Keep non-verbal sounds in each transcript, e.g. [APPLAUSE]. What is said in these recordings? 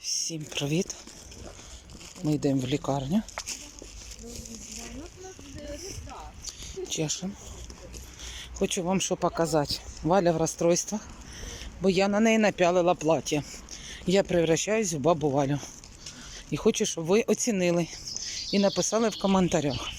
Всім привіт. Ми йдемо в лікарню. Чешем. Хочу вам що показати. Валя в розстройствах, бо я на неї напялила плаття. Я превращаюсь в бабу Валю. І хочу, щоб ви оцінили і написали в коментарях,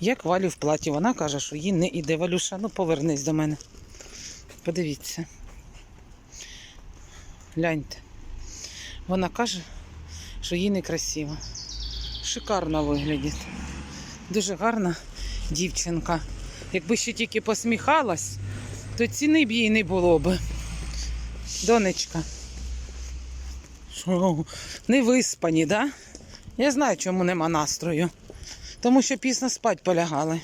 як Валю в платі. Вона каже, що їй не іде. Валюша, ну повернись до мене. Подивіться. Гляньте. Вона каже, що їй некрасиво. Шикарно виглядить. Дуже гарна дівчинка. Якби ще тільки посміхалась, то ціни б їй не було б. Донечка. Не виспані, да? Я знаю, чому нема настрою. Тому що пізно спать полягали.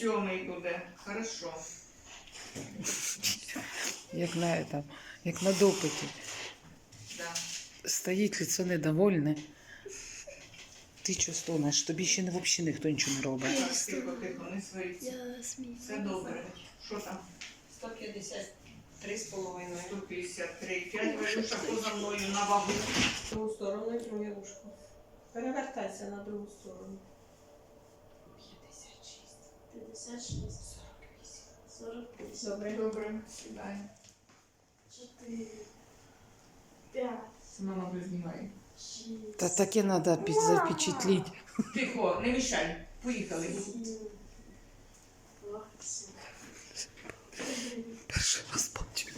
Сьомий буде. Хорошо. Як на, этом, як на допиті. Да. Стоїть лицо недовольне. Ти що стонеш? Тобі ще не взагалі ніхто нічого не робить. Тихо, тихо, не сваріться. Я сміюся. Все добре. Що там? 153 з половиною. 153. П'ять Валюша поза мною на вагу. В другу сторону і друге вушко. Перевертайся на другу сторону. 56, 48, Добре. Добре, сідай. 4, 5, Мама знімає. 6, Та таке треба запечатліть. Тихо, не мішай. Поїхали. 7, 8, Перший раз бачу.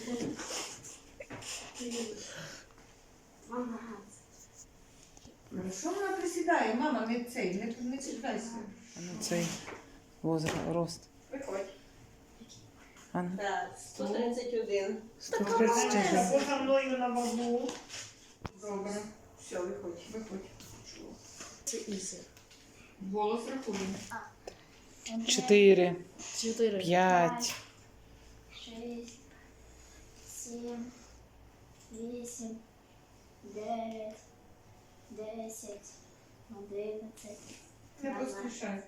3, 12, Що вона присідає? Мама, не цей, не, не чіпайся. А ну цей возраст, рост. Виходь. А ну, Так, 131. 131. Поза мною на вагу. Добре. Все, виходь. Виходь. Це ізі. Голос рахуємо. 4, 4, 5, 6, 7, 8, 9, 10, 11, Не поспішай.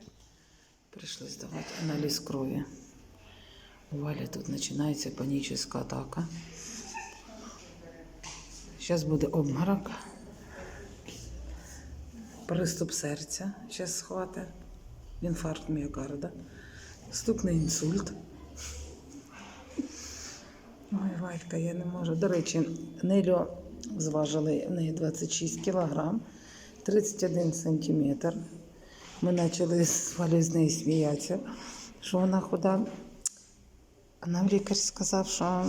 Прийшли здавати аналіз крові. У Валі тут починається панічна атака. Зараз буде обморок. Приступ серця. Зараз схватить. Інфаркт міокарда. Стукне інсульт. Ой, Валька, я не можу. До речі, Нелю зважили в неї 26 кілограм, 31 сантиметр. Ми почали з Валею з нею сміятися, що вона худа. А нам лікар сказав, що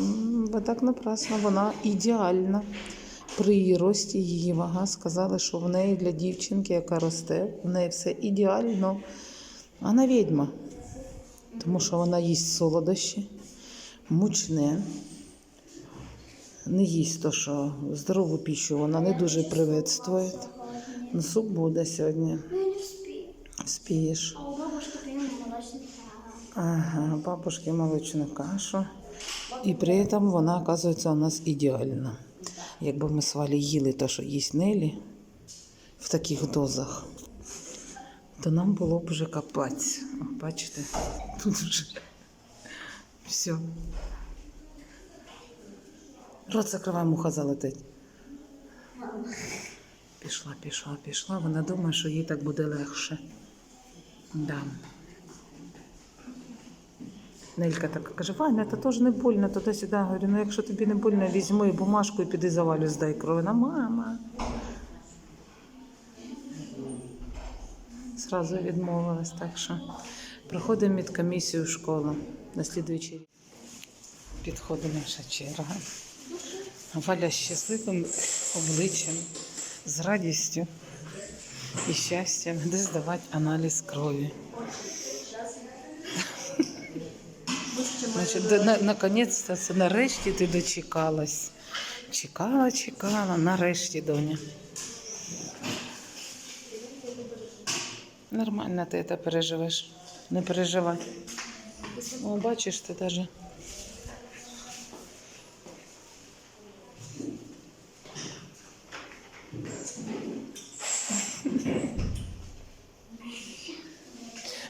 ви так напрасно, вона ідеальна. При її рості її вага сказали, що в неї для дівчинки, яка росте, в неї все ідеально. Вона відьма, тому що вона їсть солодощі, мучне, не їсть то, що здорову піщу вона не дуже приветствує. Ну, суп буде сьогодні. Спієш. А у бабушки прямо молочний Ага, бабушки молочну кашу. І при цьому вона, оказується, у нас ідеальна. Якби ми з Валі їли те, що їсть Нелі в таких дозах, то нам було б вже капець. Бачите, тут вже все. Рот закривай, муха залетить. Пішла, пішла, пішла. Вона думає, що їй так буде легше. Да. Нелька так каже, Ваня, це теж не больно, туди-сюди. Говорю, ну якщо тобі не больно, візьми бумажку і піди за Валю, здай кров. Вона, мама. Зразу відмовилась, так що проходимо медкомісію в школу на слідуючий рік. Підходить наша черга. Валя з щасливим обличчям, з радістю і щастям де здавати аналіз крові. Значить, на, наконець-то це нарешті ти дочекалась. Чекала, чекала, нарешті, доня. Нормально ти це переживеш. Не переживай. О, бачиш, ти навіть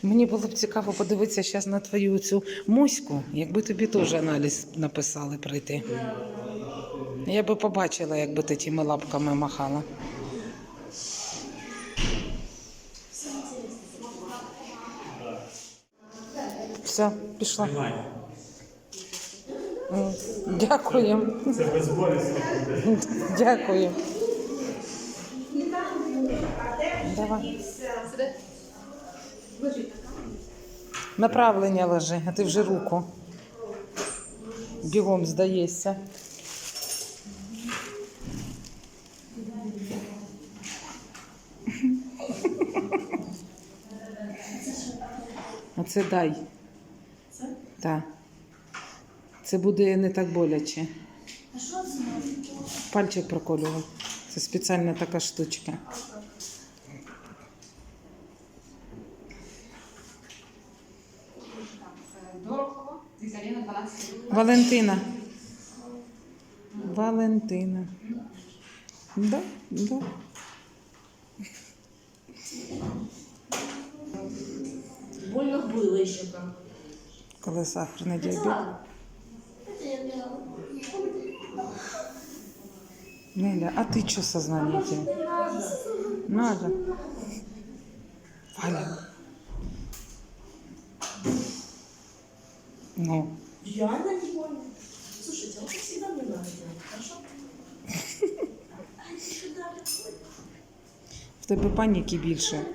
Мені було б цікаво подивитися зараз на твою цю моську, якби тобі теж аналіз написали пройти. Я би побачила, якби ти тими лапками махала. Все, пішла. Дякую. Це безболісно. Дякую. Давай. Направлення ложи, а ти вже руку. Бігом здаєшся. [LAUGHS] Оце дай. Це? Так. Це буде не так боляче. А що це? Пальчик проколював. Це спеціальна така штучка. Валентина. Валентина. Да, да. Больно было еще там. Коли сахарний діабет. Неля, а сознание теряешь? Надо. Надо. Валя. Ну, Реально не понял. Слушайте, а вот всегда мне надо делать, хорошо? В тебе паніки більше.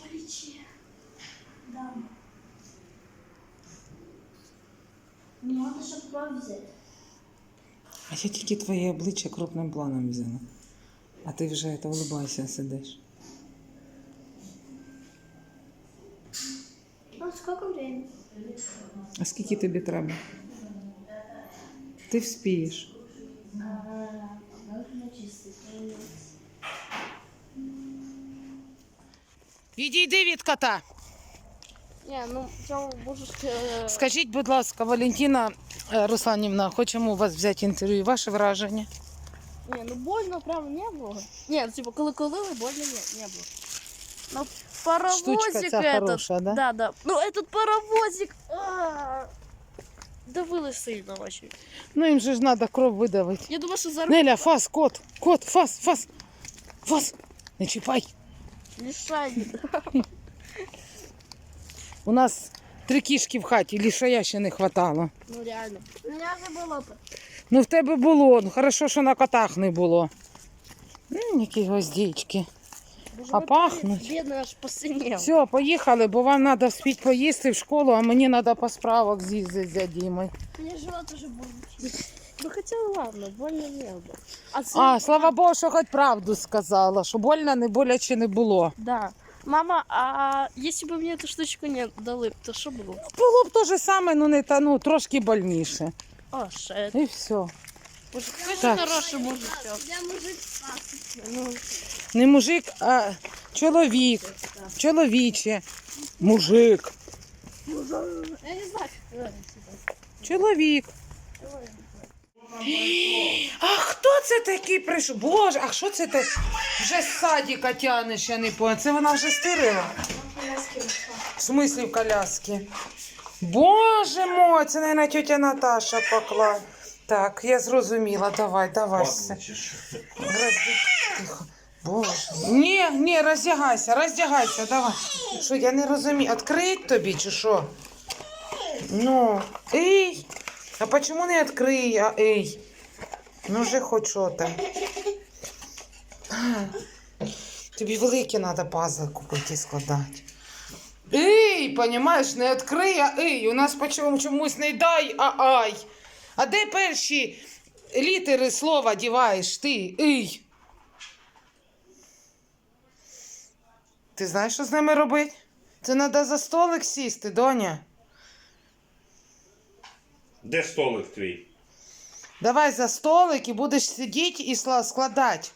Полечи. Да. Ну, щоб взяти. А я тільки твоє обличчя крупним планом взяла. А ти вже это, улыбайся, сидиш. Ну, сколько времени? А скільки тобі треба? Ти вспієш. А, Відійди від кота. Ні, ну можеш. е, Скажіть, будь ласка, Валентина е, Русланівна, хочемо у вас взяти інтерв'ю. Ваше враження? Ні, ну больно прям не було. Ні, ну, типу, коли колили, больно не, не було. Ну, паровозик Штучка ця этот. хороша, да? Да, да. Ну, этот паровозик. а, Давили сильно вообще. Ну їм же ж треба кров видавити. Я думаю, що за Неля, фас, кот, кот, фас, фас, фас. Не чіпай. лишай. У нас три кішки в хаті, лішая ще не хватало. Ну реально. У меня же было бы. Ну в тебе було, ну хорошо, що на котах не було. М, які гвоздички. А пахнуть? Бідний аж посинів. Все, поїхали, бо вам треба вспіть поїсти в школу, а мені треба по справок з'їздити за Дімою. У живот уже болит. Ну хоча ладно, больно не було. А, це... А, слава Богу, що хоч правду сказала, що больно не боляче не було. Да. Мама, а если бы мне эту штучку не дали, то що було? Було б те же саме, ну не та ну трошки больніше. О, шет. І все. Так. же хороший мужик. Я мужик Ну, Не мужик, а чоловік. Чоловіче. Мужик. Я не знаю. Чоловік. А хто це такий прийшов? Боже, а що це так? Вже з садіка тягне, ще не поняла. Це вона вже стирила? В смислі в коляски? Боже мой, це, мабуть, тетя Наташа покла. Так, я зрозуміла, давай, давай. все. Розді... Тихо. Боже. Ні, ні, роздягайся, роздягайся, давай. Що, я не розумію, відкрить тобі чи що? Ну, ей, а почему не відкрий, а ей? Ну вже хоч що там. Тобі великі треба пазли купити і складати. Ей, понімаєш, не відкрий, а ей, у нас почому чомусь не дай, а ай. А де перші літери слова діваєш ти? Ей. Ти знаєш, що з ними робити? Це треба за столик сісти, доня. Де столик твій? Давай за столик і будеш сидіти і складати.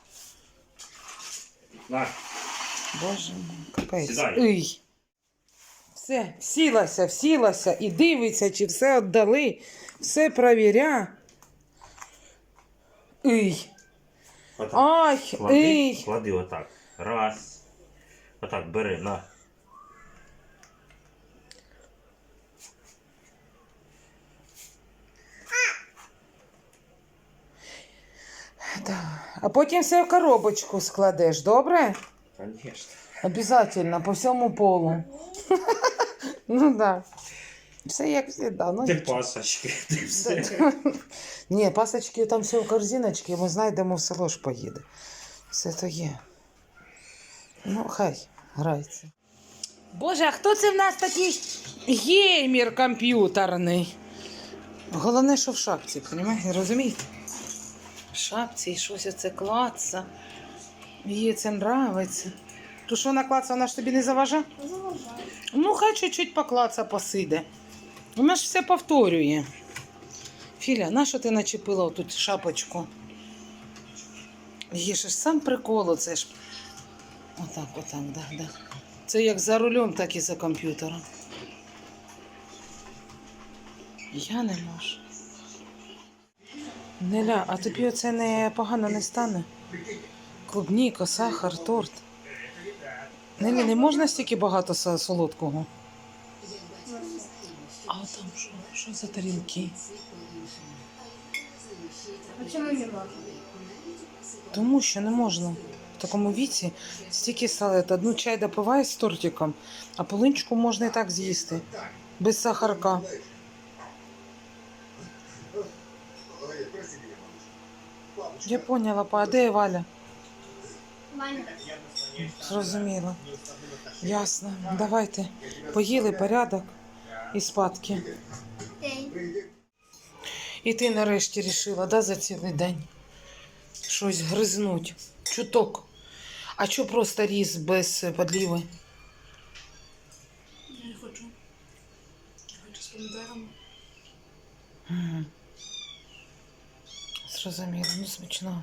На, Боже мій, капець. Сідай. Ой. Все, сілася, всілася і дивиться, чи все віддали, все провіря. Отак. Ай, Клади, ий. клади отак. Раз. Отак, бери, на. Да. А потім все в коробочку складеш, добре? Конечно. Обязательно, по всьому полу. [LAUGHS] Ну да. Все як завжди. Ну, Ти пасочки, ти все. Ні, пасочки там все в корзиночці, ми знайдемо в село ж поїде. Все то є. Ну, хай грається. Боже, а хто це в нас такий геймер комп'ютерний? Головне, що в шапці, розумієте? розумієте? В шапці і щось оце клаца. Їй це нравиться. То що вона клаца, вона ж тобі не заважає? Ну, хай чуть-чуть поклаца посиде. Вона ж все повторює. Філя, на що ти начепила тут шапочку? Є ж сам прикол, це ж. Отак, отак, да, да. Це як за рулем, так і за комп'ютером. Я не можу. Неля, а тобі оце не погано не стане? Клубніка, сахар, торт. Нелі, не можна стільки багато солодкого? А там що? Що за тарілки? А чому не можна? Тому що не можна. В такому віці стільки салат. Одну чай допиває з тортиком, а полинчику можна і так з'їсти. Без сахарка. Я поняла, па, а де Валя? Ваня. Зрозуміла. Ясно. Давайте. Поїли порядок і спадки. І ти нарешті рішила, да, за цілий день щось гризнуть. Чуток. А чого просто різ без подліви? Я не хочу. Я хочу з помідорами. Зрозуміло, ну смачно.